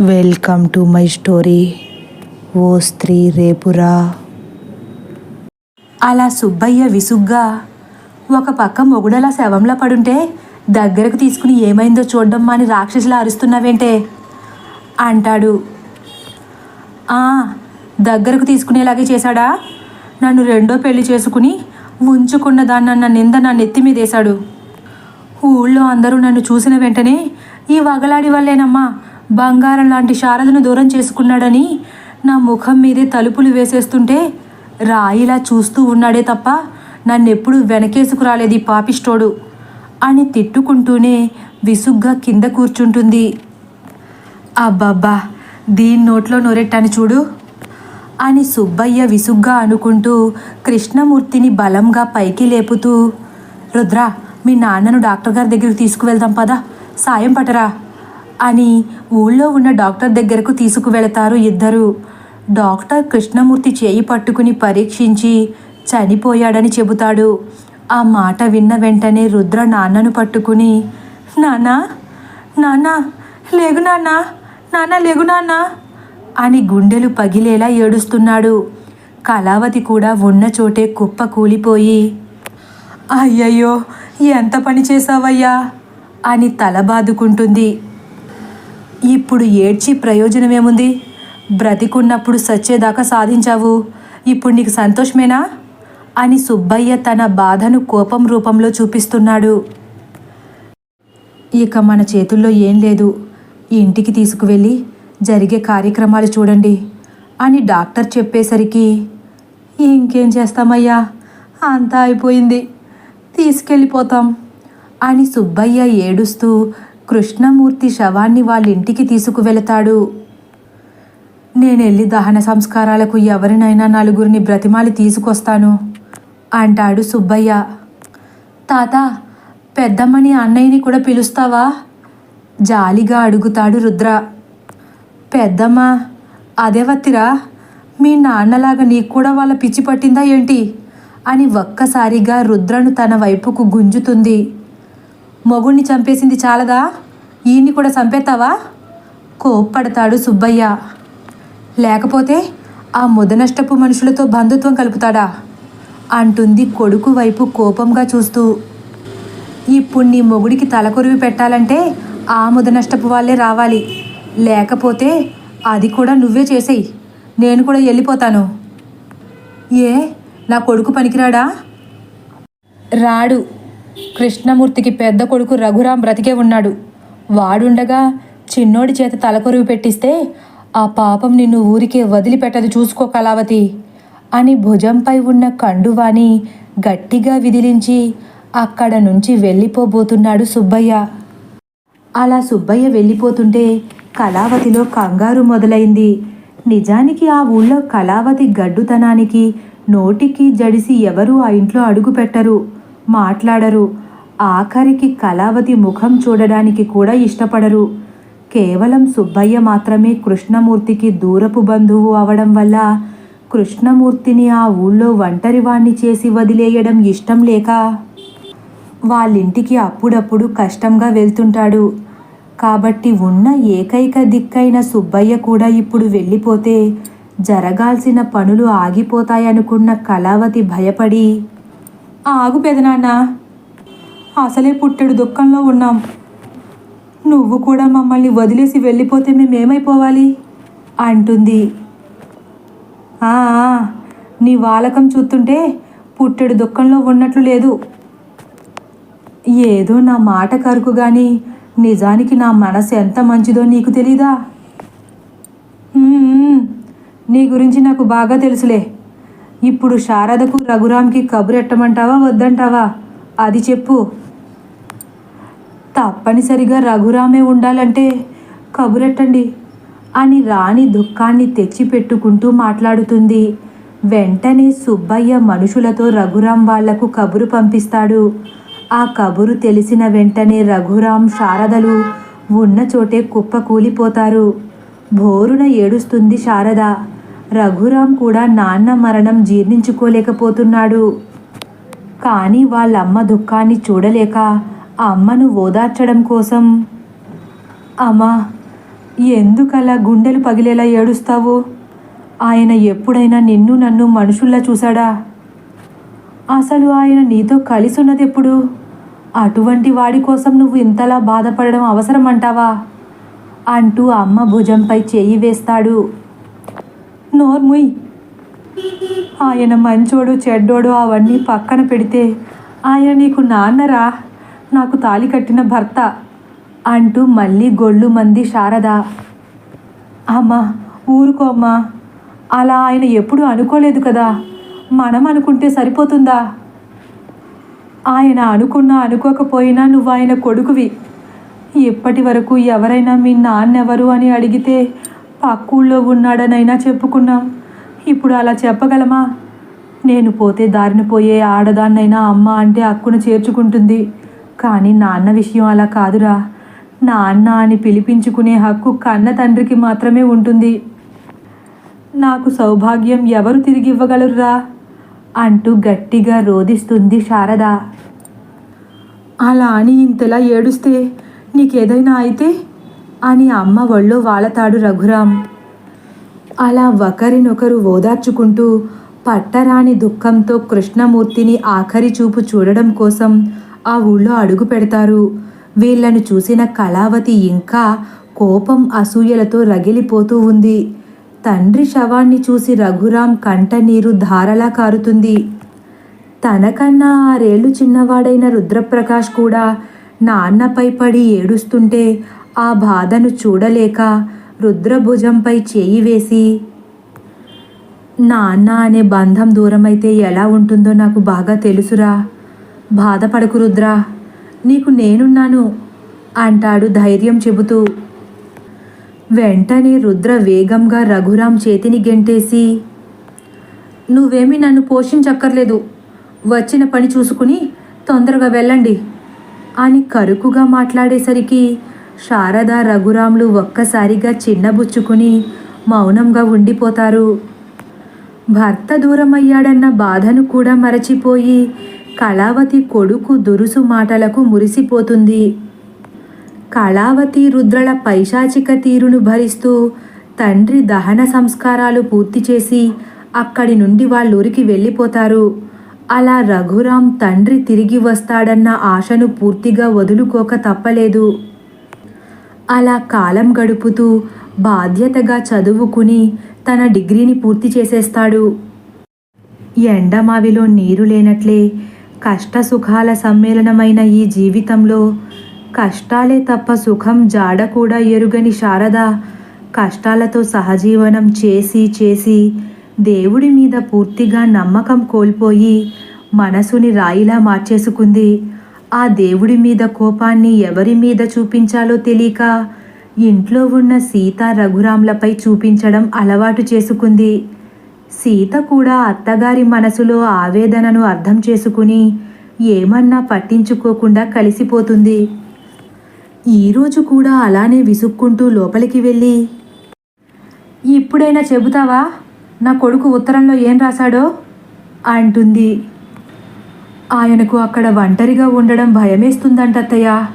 Welcome to my story ఓ స్త్రీ రేపురా. అలా సుబ్బయ్య విసుగ్గా ఒక పక్క మొగుడలా శవంలా పడుంటే దగ్గరకు తీసుకుని ఏమైందో చూడడం అని రాక్షసులా అరుస్తున్నావేంటే? అంటాడు. దగ్గరకు తీసుకునేలాగే చేశాడా? నన్ను రెండో పెళ్ళి చేసుకుని ఉంచుకున్న దాన్ని నన్న నింద నా నెత్తి మీదేశాడు. ఊళ్ళో అందరూ నన్ను చూసిన వెంటనే ఈ వగలాడి వల్లేనమ్మా బంగారం లాంటి శారదను దూరం చేసుకున్నాడని నా ముఖం మీదే తలుపులు వేసేస్తుంటే రాయిలా చూస్తూ ఉన్నాడే తప్ప నన్నెప్పుడు వెనకేసుకు రాలేదు ఈ పాపిష్టోడు అని తిట్టుకుంటూనే విసుగ్గా కింద కూర్చుంటుంది. అబ్బబ్బా దీని నోట్లో నోరెట్టాను చూడు అని సుబ్బయ్య విసుగ్గా అనుకుంటూ కృష్ణమూర్తిని బలంగా పైకి లేపుతూ రుద్ర మీ నాన్నను డాక్టర్ గారి దగ్గరికి తీసుకువెళ్దాం పదా సాయం పటరా అని ఊళ్ళో ఉన్న డాక్టర్ దగ్గరకు తీసుకువెళతారు ఇద్దరు. డాక్టర్ కృష్ణమూర్తి చేయి పట్టుకుని పరీక్షించి చనిపోయాడని చెబుతాడు. ఆ మాట విన్న వెంటనే రుద్ర నాన్నను పట్టుకుని నానా నాన్న లేగు నాన్న నాన్న లేగు నాన్న అని గుండెలు పగిలేలా ఏడుస్తున్నాడు. కళావతి కూడా ఉన్న చోటే కుప్ప కూలిపోయి అయ్యయ్యో ఎంత పని చేశావయ్యా అని తల బాదుకుంటుంది ఇప్పుడు ఏడ్చి ప్రయోజనమేముంది బ్రతికున్నప్పుడు సచ్చేదాకా సాధించావు. ఇప్పుడు నీకు సంతోషమేనా? అని సుబ్బయ్య తన బాధను కోపం రూపంలో చూపిస్తున్నాడు. ఇక మన చేతుల్లో ఏం లేదు. ఇంటికి తీసుకువెళ్ళి జరిగే కార్యక్రమాలు చూడండి అని డాక్టర్ చెప్పేసరికి ఇంకేం చేస్తామయ్యా? అంతా అయిపోయింది. తీసుకెళ్ళిపోతాం అని సుబ్బయ్య ఏడుస్తూ కృష్ణమూర్తి శవాన్ని వాళ్ళ ఇంటికి తీసుకువెళతాడు. నేను వెళ్ళి దహన సంస్కారాలకు ఎవరినైనా నలుగురిని బ్రతిమాలి తీసుకొస్తాను అంటాడు సుబ్బయ్య. తాత పెద్దమ్మని అన్నయ్యని కూడా పిలుస్తావా? జాలిగా అడుగుతాడు రుద్ర. పెద్దమ్మ అదే వత్తిరా మీ నాన్నలాగా నీకు కూడా వాళ్ళ పిచ్చి పట్టిందా ఏంటి? అని ఒక్కసారిగా రుద్రను తన వైపుకు గుంజుతుంది. మొగుణ్ణి చంపేసింది చాలదా? ఈయన్ని కూడా చంపేతావా కోప్పడతాడు సుబ్బయ్య. లేకపోతే ఆ ముదనష్టపు మనుషులతో బంధుత్వం కలుపుతాడా? అంటుంది కొడుకు వైపు కోపంగా చూస్తూ. ఇప్పుడు నీ మొగుడికి తలకొరివి పెట్టాలంటే ఆ ముదనష్టపు వాళ్ళే రావాలి. లేకపోతే అది కూడా నువ్వే చేసేయి. నేను కూడా వెళ్ళిపోతాను ఏ? నా కొడుకు పనికిరాడా? రాడు. కృష్ణమూర్తికి పెద్ద కొడుకు రఘురాం బ్రతికే ఉన్నాడు. వాడుండగా చిన్నోడి చేత తలకొరువు పెట్టిస్తే ఆ పాపం నిన్ను ఊరికే వదిలిపెట్టదు చూసుకో కళావతి అని భుజంపై ఉన్న కండువాని గట్టిగా విదిలించి అక్కడ నుంచి వెళ్ళిపోబోతున్నాడు సుబ్బయ్య. అలా సుబ్బయ్య వెళ్ళిపోతుంటే కళావతిలో కంగారు మొదలైంది. నిజానికి ఆ ఊళ్ళో కళావతి గడ్డుతనానికి నోటికి జడిసి ఎవరూ ఆ ఇంట్లో అడుగు పెట్టరు. మాట్లాడరు. ఆఖరికి కళావతి ముఖం చూడడానికి కూడా ఇష్టపడరు. కేవలం సుబ్బయ్య మాత్రమే కృష్ణమూర్తికి దూరపు బంధువు అవడం వల్ల కృష్ణమూర్తిని ఆ ఊళ్ళో ఒంటరివాణ్ణి చేసి వదిలేయడం ఇష్టం లేక వాళ్ళింటికి అప్పుడప్పుడు కష్టంగా వెళ్తుంటాడు. కాబట్టి ఉన్న ఏకైక దిక్కైన సుబ్బయ్య కూడా ఇప్పుడు వెళ్ళిపోతే జరగాల్సిన పనులు ఆగిపోతాయనుకున్న కళావతి భయపడి ఆగు పెదనాన్న. అసలే పుట్టెడు దుఃఖంలో ఉన్నాం. నువ్వు కూడా మమ్మల్ని వదిలేసి వెళ్ళిపోతే మేమేమైపోవాలి? అంటుంది. నీ వాలకం చూస్తుంటే పుట్టెడు దుఃఖంలో ఉన్నట్లు లేదు. ఏదో నా మాట కరుకు కానీ నిజానికి నా మనసు ఎంత మంచిదో నీకు తెలీదా? నీ గురించి నాకు బాగా తెలుసులే. ఇప్పుడు శారదకు రఘురామ్కి కబురెట్టమంటావా వద్దంటావా? అది చెప్పు. తప్పనిసరిగా రఘురామే ఉండాలంటే కబురెట్టండి అని రాణి దుఃఖాన్ని తెచ్చిపెట్టుకుంటూ మాట్లాడుతుంది. వెంటనే సుబ్బయ్య మనుషులతో రఘురాం వాళ్ళకు కబురు పంపిస్తాడు. ఆ కబురు తెలిసిన వెంటనే రఘురాం శారదలు ఉన్న చోటే కుప్ప కూలిపోతారు భోరున ఏడుస్తుంది శారద. రఘురాం కూడా నాన్న మరణం జీర్ణించుకోలేకపోతున్నాడు. కానీ వాళ్ళమ్మ దుఃఖాన్ని చూడలేక ఆ అమ్మను ఓదార్చడం కోసం. అమ్మా ఎందుకలా గుండెలు పగిలేలా ఏడుస్తావు? ఆయన ఎప్పుడైనా నిన్ను నన్ను మనుషుల్లా చూశాడా? అసలు ఆయన నీతో కలిసి ఉన్నది ఎప్పుడు అటువంటి వాడి కోసం నువ్వు ఇంతలా బాధపడడం అవసరం అంటావా అంటూ అమ్మ భుజంపై చేయి వేస్తాడు. నోర్ముయ్. ఆయన మంచోడు చెడ్డోడు అవన్నీ పక్కన పెడితే ఆయన నీకు నాన్నరా? నాకు తాలి కట్టిన భర్త అంటూ మళ్ళీ గొళ్ళు మంది శారద. అమ్మా ఊరుకో అమ్మా. అలా ఆయన ఎప్పుడు అనుకోలేదు కదా. మనం అనుకుంటే సరిపోతుందా? ఆయన అనుకున్నా అనుకోకపోయినా నువ్వు ఆయన కొడుకువి. ఇప్పటి వరకు ఎవరైనా మీ నాన్నెవరు అని అడిగితే పక్కూళ్ళో ఉన్నాడనైనా చెప్పుకున్నాం. ఇప్పుడు అలా చెప్పగలమా? నేను పోతే దారిన పోయే ఆడదాన్నైనా అమ్మ అంటే అక్కును చేర్చుకుంటుంది. కానీ నాన్న విషయం అలా కాదురా. నాన్న అని పిలిపించుకునే హక్కు కన్న తండ్రికి మాత్రమే ఉంటుంది. నాకు సౌభాగ్యం ఎవరు తిరిగి ఇవ్వగలరురా అంటూ గట్టిగా రోదిస్తుంది శారద. అలా అని ఇంతలా ఏడుస్తే నీకేదైనా అయితే అని అమ్మ ఒళ్ళో వాలతాడు రఘురాం అలా ఒకరినొకరు ఓదార్చుకుంటూ పట్టరాని దుఃఖంతో కృష్ణమూర్తిని ఆఖరి చూపు చూడడం కోసం ఆ ఊళ్ళో అడుగు పెడతారు. వీళ్ళను చూసిన కళావతి ఇంకా కోపం అసూయలతో రగిలిపోతూ ఉంది. తండ్రి శవాన్ని చూసి రఘురాం కంట నీరు ధారలా కారుతుంది. తనకన్నా ఆరేళ్ళు చిన్నవాడైన రుద్రప్రకాష్ కూడా నాన్నపై పడి ఏడుస్తుంటే ఆ బాధను చూడలేక రుద్రభుజంపై చేయి వేసి నాన్న అనే బంధం దూరమైతే ఎలా ఉంటుందో నాకు బాగా తెలుసురా. బాధపడకు రుద్ర. నీకు నేనున్నాను అంటాడు ధైర్యం చెబుతూ. వెంటనే రుద్ర వేగంగా రఘురాం చేతిని గెంటేసి నువ్వేమీ నన్ను పోషించక్కర్లేదు. వచ్చిన పని చూసుకుని తొందరగా వెళ్ళండి అని కరుకుగా మాట్లాడేసరికి శారద రఘురాములు ఒక్కసారిగా చిన్నబుచ్చుకుని మౌనంగా ఉండిపోతారు. భర్త దూరమయ్యాడన్న బాధను కూడా మరచిపోయి కళావతి కొడుకు దురుసు మాటలకు మురిసిపోతుంది. కళావతి రుద్రల పైశాచిక తీరును భరిస్తూ తండ్రి దహన సంస్కారాలు పూర్తి చేసి అక్కడి నుండి వాళ్ళూరికి వెళ్ళిపోతారు. అలా రఘురాం తండ్రి తిరిగి వస్తాడన్న ఆశను పూర్తిగా వదులుకోక తప్పలేదు. అలా కాలం గడుపుతూ బాధ్యతగా చదువుకుని తన డిగ్రీని పూర్తి చేసేస్తాడు. ఎండమావిలో నీరు లేనట్లే కష్ట సుఖాల సమ్మేళనమైన ఈ జీవితంలో కష్టాలే తప్ప సుఖం జాడ కూడా ఎరుగని శారద కష్టాలతో సహజీవనం చేసి చేసి దేవుడి మీద పూర్తిగా నమ్మకం కోల్పోయి మనసుని రాయిలా మార్చేసుకుంది. ఆ దేవుడి మీద కోపాన్ని ఎవరి మీద చూపించాలో తెలియక ఇంట్లో ఉన్న సీత రఘురాంలపై చూపించడం అలవాటు చేసుకుంది. సీత కూడా అత్తగారి మనసులో ఆవేదనను అర్థం చేసుకుని ఏమన్నా పట్టించుకోకుండా కలిసిపోతుంది. ఈరోజు కూడా అలానే విసుక్కుంటూ లోపలికి వెళ్ళి ఇప్పుడైనా చెబుతావా? నా కొడుకు ఉత్తరంలో ఏం రాశాడో? అంటుంది. ఆయనకు అక్కడ ఒంటరిగా ఉండడం భయమేస్తుందంట అత్తయ్య.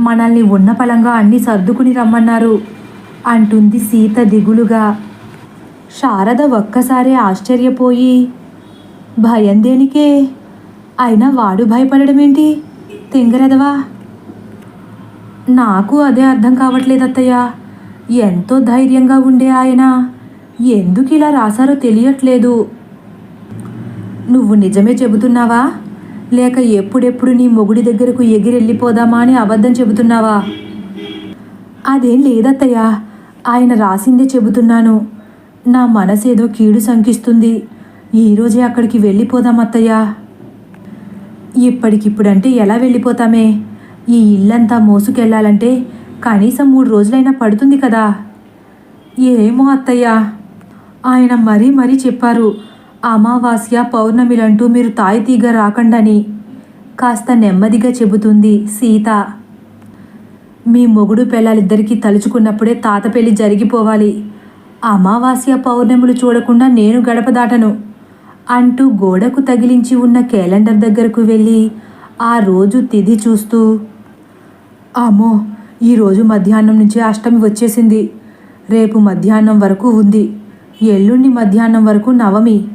మనల్ని ఉన్న పలంగా అన్నీ సర్దుకుని రమ్మన్నారు అంటుంది సీత దిగులుగా. శారద ఒక్కసారి ఆశ్చర్యపోయి భయం దేనికే? అయినా వాడు భయపడడం ఏంటి తింగరదవా? నాకు అదే అర్థం కావట్లేదు అత్తయ్య. ఎంతో ధైర్యంగా ఉండే ఆయన ఎందుకు ఇలా రాశారో తెలియట్లేదు. నువ్వు నిజమే చెబుతున్నావా? లేక ఎప్పుడెప్పుడు నీ మొగుడి దగ్గరకు ఎగిరెళ్ళిపోదామా అని అబద్ధం చెబుతున్నావా? అదేం లేదత్తయ్యా. ఆయన రాసిందే చెబుతున్నాను. నా మనసేదో కీడు శంకిస్తుంది. ఈరోజే అక్కడికి వెళ్ళిపోదామత్తయ్యా ఇప్పటికిప్పుడంటే ఎలా వెళ్ళిపోతామే? ఈ ఇల్లంతా మోసుకెళ్ళాలంటే కనీసం మూడు రోజులైనా పడుతుంది కదా. ఏమో అత్తయ్యా. ఆయన మరీ మరీ చెప్పారు. అమావాస్య పౌర్ణమిలంటూ మీరు తాయితీగ రాకండని కాస్త నెమ్మదిగా చెబుతుంది సీత. మీ మొగుడు పిల్లలిద్దరికీ తలుచుకున్నప్పుడే తాత పెళ్ళి జరిగిపోవాలి. అమావాస్య పౌర్ణములు చూడకుండా నేను గడప దాటను అంటూ గోడకు తగిలించి ఉన్న క్యాలెండర్ దగ్గరకు వెళ్ళి ఆ రోజు తిథి చూస్తూ అమ్మో ఈరోజు మధ్యాహ్నం నుంచే అష్టమి వచ్చేసింది. రేపు మధ్యాహ్నం వరకు ఉంది. ఎల్లుండి మధ్యాహ్నం వరకు నవమి.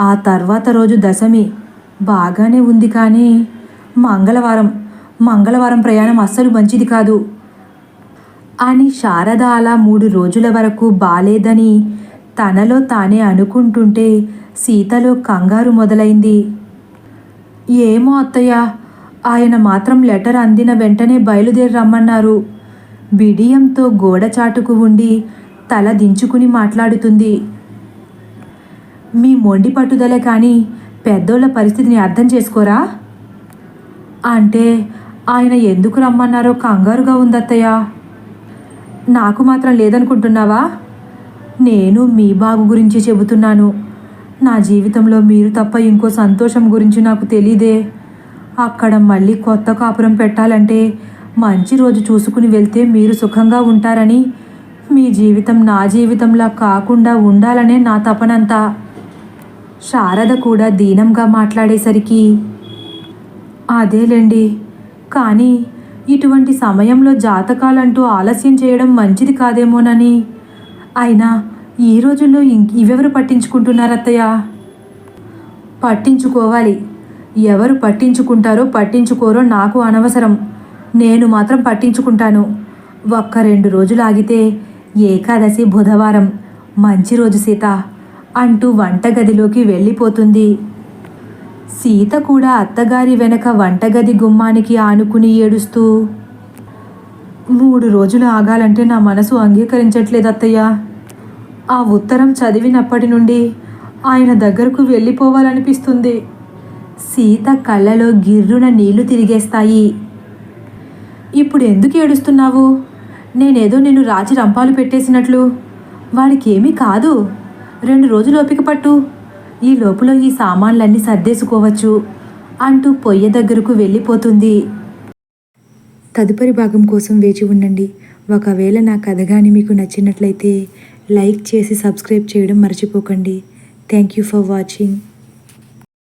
ఆ తర్వాత రోజు దశమి. బాగానే ఉంది కానీ మంగళవారం. మంగళవారం ప్రయాణం అస్సలు మంచిది కాదు. అని శారద అలా మూడు రోజుల వరకు బాలేదని తనలో తానే అనుకుంటుంటే సీతలో కంగారు మొదలైంది. ఏమో అత్తయ్య ఆయన మాత్రం లెటర్ అందిన వెంటనే బయలుదేరి రమ్మన్నారు. బిడియంతో గోడ చాటుకు ఉండి తల దించుకుని మాట్లాడుతుంది. మీ మొండి పట్టుదలే కానీ పెద్దోళ్ళ పరిస్థితిని అర్థం చేసుకోరా? అంటే ఆయన ఎందుకు రమ్మన్నారో కంగారుగా ఉందత్తయ్య. నాకు మాత్రం లేదనుకుంటున్నావా? నేను మీ బాగు గురించి చెబుతున్నాను. నా జీవితంలో మీరు తప్ప ఇంకో సంతోషం గురించి నాకు తెలీదే. అక్కడ మళ్ళీ కొత్త కాపురం పెట్టాలంటే మంచి రోజు చూసుకుని వెళ్తే మీరు సుఖంగా ఉంటారని మీ జీవితం నా జీవితంలా కాకుండా ఉండాలనే నా తపనంతా. శారద కూడా దీనంగా మాట్లాడేసరికి అదేలేండి కానీ ఇటువంటి సమయంలో జాతకాలంటూ ఆలస్యం చేయడం మంచిది కాదేమోనని. అయినా ఈ రోజుల్లో ఇంక ఇవెవరు పట్టించుకుంటున్నారత్తయ్య పట్టించుకోవాలి. ఎవరు పట్టించుకుంటారో పట్టించుకోరో నాకు అనవసరం. నేను మాత్రం పట్టించుకుంటాను. ఒక్క రెండు రోజులు ఆగితే ఏకాదశి బుధవారం. మంచి రోజు సీత. అంటూ వంటగదిలోకి వెళ్ళిపోతుంది. సీత కూడా అత్తగారి వెనక వంటగది గుమ్మానికి ఆనుకుని ఏడుస్తూ మూడు రోజులు ఆగాలంటే నా మనసు అంగీకరించట్లేదు అత్తయ్య. ఆ ఉత్తరం చదివినప్పటి నుండి ఆయన దగ్గరకు వెళ్ళిపోవాలనిపిస్తుంది. సీత కళ్ళలో గిర్రున నీళ్ళు తిరిగేస్తాయి. ఇప్పుడు ఎందుకు ఏడుస్తున్నావు? నేనేదో నిన్ను రాచి రంపాలు పెట్టేసినట్లు. వాడికేమీ కాదు. రెండు రోజులు ఓపిక పట్టు. ఈ లోపల ఈ సామాన్లన్నీ సర్దేసుకోవచ్చు అంటూ పొయ్య దగ్గరకు వెళ్ళిపోతుంది. తదుపరి భాగం కోసం వేచి ఉండండి. ఒకవేళ నా కథ కానీ మీకు నచ్చినట్లయితే లైక్ చేసి సబ్స్క్రైబ్ చేయడం మర్చిపోకండి. Thank you for watching.